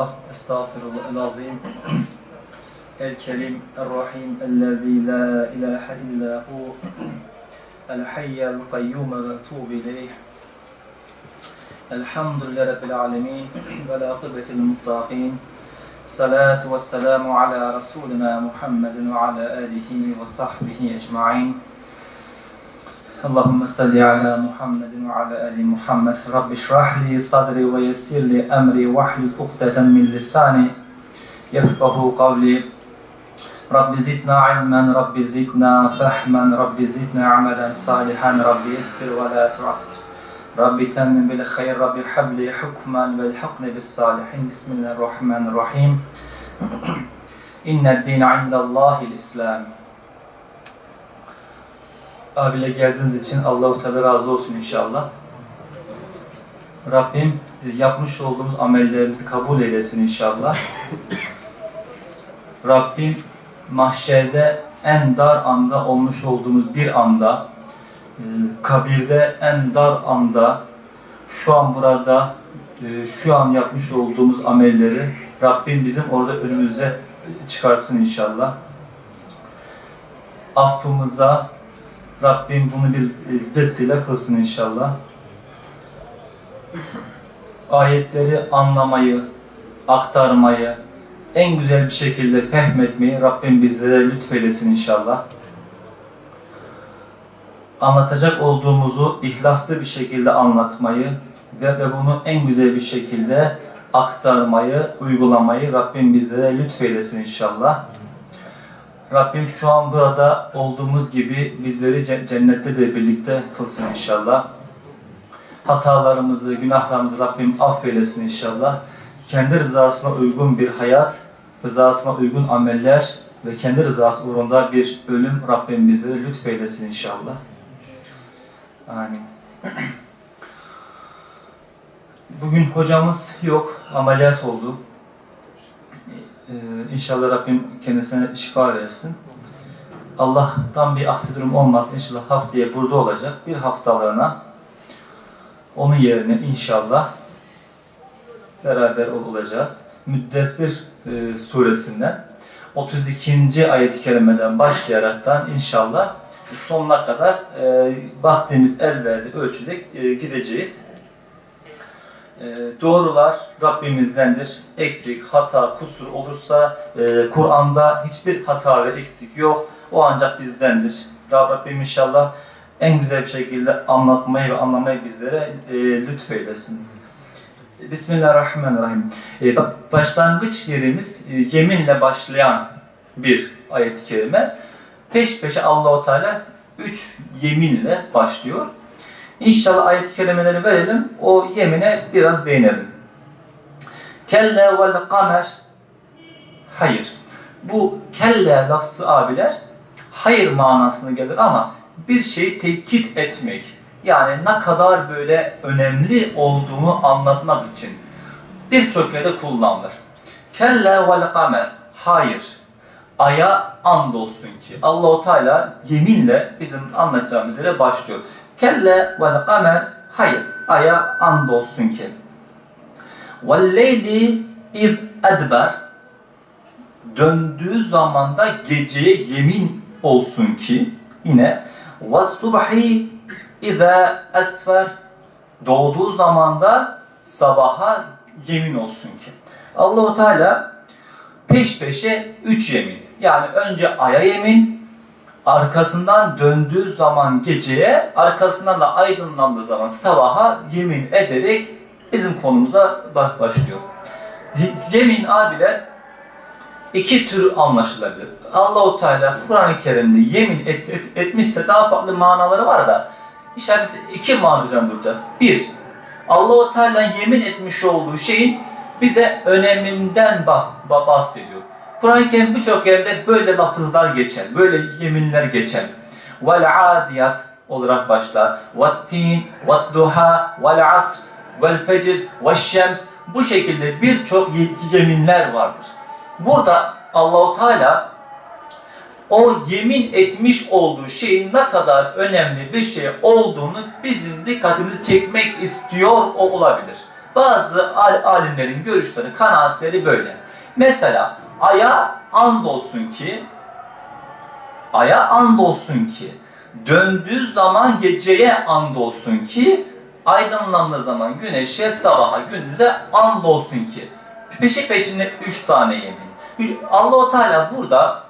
أستغفر الله العظيم. الكريم الرحيم الذي لا إله إلا هو الحي القيوم واتوب إليه. الحمد لله رب العالمين والعاقبة للمتقين. الصلاة والسلام على رسولنا محمد وعلى آله وصحبه أجمعين. اللهم صل على محمد وعلى آل محمد. رب اشرح لي صدري ويسر لي أمري واحلل عقدة من لساني يفقه قولي. رب زدنا علما رب زدنا فهما رب زدنا عملا صالحا رب يسر ولا تعسر. رب تمم بالخير رب حب لي حكما والحقني بالصالحين. بسم الله الرحمن الرحيم. إن الدين عند الله الإسلام. Abiyle geldiğiniz için Allahu Teala razı olsun inşallah. Rabbim e, yapmış olduğumuz amellerimizi kabul eylesin inşallah. Rabbim mahşerde en dar anda olmuş olduğumuz bir anda, e, kabirde en dar anda, şu an burada, e, şu an yapmış olduğumuz amelleri Rabbim bizim orada önümüze çıkarsın inşallah. Affımıza, Rabbim bunu bir e, vesile kılsın inşallah. Ayetleri anlamayı, aktarmayı, en güzel bir şekilde fehmetmeyi Rabbim bizlere lütfeylesin inşallah. Anlatacak olduğumuzu ihlaslı bir şekilde anlatmayı ve, ve bunu en güzel bir şekilde aktarmayı, uygulamayı Rabbim bizlere lütfeylesin inşallah. Rabbim şu an burada olduğumuz gibi bizleri ce- cennette de birlikte kılsın inşallah. Hatalarımızı, günahlarımızı Rabbim affeylesin inşallah. Kendi rızasına uygun bir hayat, rızasına uygun ameller ve kendi rızası uğrunda bir ölüm Rabbim bizlere lütfeylesin inşallah. Amin. Bugün hocamız yok, ameliyat oldu. İnşallah Rabbim kendisine şifa versin. Allah'tan bir aksi durum olmaz. İnşallah haftaya burada olacak. Bir haftalığına onun yerine inşallah beraber ol- olacağız. Müddessir e, suresinden 32. ayet-i kerimeden başlayaraktan inşallah sonuna kadar e, vaktimiz el verdiği ölçüde e, gideceğiz. E, doğrular Rabbimizdendir. Eksik, hata, kusur olursa e, Kur'an'da hiçbir hata ve eksik yok. O ancak bizdendir. Rab- Rabbim inşallah en güzel bir şekilde anlatmayı ve anlamayı bizlere e, lütfeylesin. Bismillahirrahmanirrahim. E, ba- başlangıç yerimiz yeminle başlayan bir ayet-i kerime. Peş peşe Allahu Teala üç yeminle başlıyor. İnşallah ayet-i kerimeleri verelim, o yemine biraz değinelim. Kelle vel kamer Hayır. Bu kelle lafzı abiler hayır manasına gelir ama bir şeyi tekit etmek yani ne kadar böyle önemli olduğunu anlatmak için birçok yerde kullanılır. Kelle vel kamer Hayır. Aya andolsun ki Allahu Teala yeminle bizim anlatacağımız yere başlıyor. Kelle vel kamer hayır aya andolsun ki. Vel leyli iz edber döndüğü zamanda geceye yemin olsun ki yine ve subhi iza esfer doğduğu zamanda sabaha yemin olsun ki. Allahu Teala peş peşe üç yemin. Yani önce aya yemin, arkasından döndüğü zaman geceye, arkasından da aydınlandığı zaman sabaha yemin ederek bizim konumuza ba- başlıyor. Yemin abiler iki tür anlaşılabilir. Allahu Teala Kur'an-ı Kerim'de yemin et, et- etmişse daha farklı manaları var da işte biz iki mana duracağız. Bir, Allahu Teala yemin etmiş olduğu şeyin bize öneminden bah- bah- bahsediyor. Kur'an-ı Kerim birçok yerde böyle lafızlar geçer, böyle yeminler geçer. Vel adiyat olarak başlar. Vet-tin, vet-duha, vel-asr, vel-fecr, veş-şems. Bu şekilde birçok ye- yeminler vardır. Burada Allahu Teala o yemin etmiş olduğu şeyin ne kadar önemli bir şey olduğunu bizim dikkatimizi çekmek istiyor o olabilir. Bazı al- alimlerin görüşleri, kanaatleri böyle. Mesela aya andolsun ki aya andolsun ki döndüğü zaman geceye andolsun ki aydınlandığı zaman güneşe, sabaha, gündüze andolsun ki. Peşi peşinde üç tane yemin. Allahu Teala burada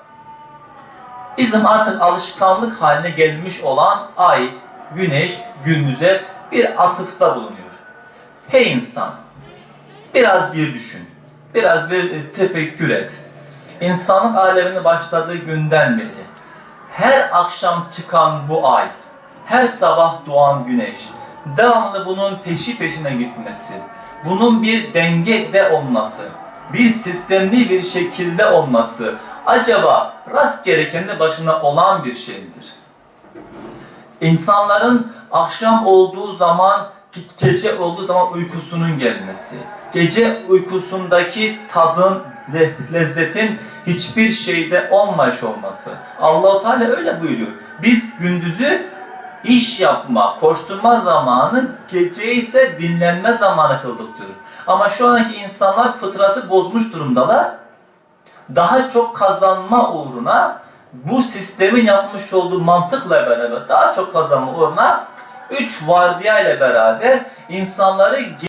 bizim artık alışkanlık haline gelmiş olan ay, güneş, gündüze bir atıfta bulunuyor. Hey insan, biraz bir düşün, biraz bir e, tefekkür et. İnsanlık alemine başladığı günden beri her akşam çıkan bu ay, her sabah doğan güneş, devamlı bunun peşi peşine gitmesi, bunun bir dengede olması, bir sistemli bir şekilde olması acaba rastgele kendi başına olan bir şey midir? İnsanların akşam olduğu zaman, gece olduğu zaman uykusunun gelmesi, gece uykusundaki tadın, le- lezzetin hiçbir şeyde olmamış olması. Allahu Teala öyle buyuruyor. Biz gündüzü iş yapma, koşturma zamanı, gece ise dinlenme zamanı kıldık diyor. Ama şu anki insanlar fıtratı bozmuş durumdalar. Daha çok kazanma uğruna bu sistemin yapmış olduğu mantıkla beraber daha çok kazanma uğruna üç vardiya ile beraber insanları